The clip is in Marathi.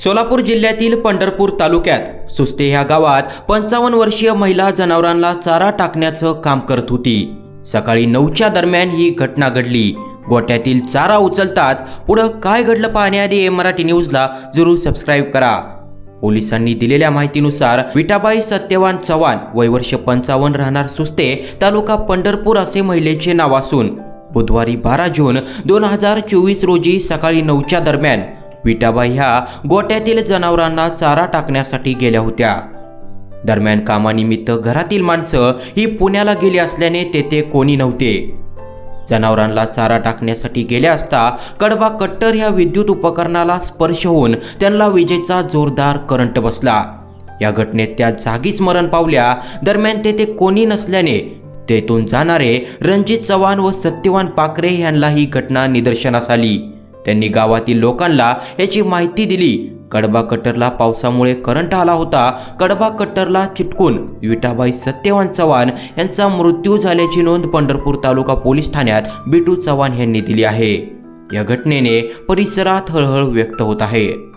सोलापूर जिल्ह्यातील पंढरपूर तालुक्यात सुस्ते ह्या गावात पंचावन्न वर्षीय महिला जनावरांना चारा टाकण्याचं काम करत होती. सकाळी नऊच्या दरम्यान ही घटना घडली. गोट्यातील चारा उचलताच पुढं काय घडलं पाहण्याआधी मराठी न्यूजला जरूर सबस्क्राईब करा. पोलिसांनी दिलेल्या माहितीनुसार विटाबाई सत्यवान चव्हाण वय वर्ष पंचावन्न राहणार सुस्ते तालुका पंढरपूर असे महिलेचे नाव असून बुधवारी बारा जून दोन हजार चोवीस रोजी सकाळी नऊच्या दरम्यान विटाबाई ह्या गोट्यातील जनावरांना चारा टाकण्यासाठी गेल्या होत्या. दरम्यान कामानिमित्त घरातील माणसं ही पुण्याला गेली असल्याने तेथे कोणी नव्हते. जनावरांना चारा टाकण्यासाठी गेल्या असता कडबा कट्टर ह्या विद्युत उपकरणाला स्पर्श होऊन त्यांना विजेचा जोरदार करंट बसला. या घटनेत त्या जागीच मरण पावल्या. दरम्यान तेथे कोणी नसल्याने तेथून जाणारे रणजित चव्हाण व सत्यवान पाकरे यांना ही घटना निदर्शनास आली. त्यांनी गावातील लोकांना याची माहिती दिली. कडबा कट्टरला पावसामुळे करंट आला होता. कडबा कट्टरला चिटकून विटाबाई सत्यवान चव्हाण यांचा मृत्यू झाल्याची नोंद पंढरपूर तालुका पोलीस ठाण्यात बिटू चव्हाण यांनी दिली आहे. या घटनेने परिसरात हळहळ व्यक्त होत आहे.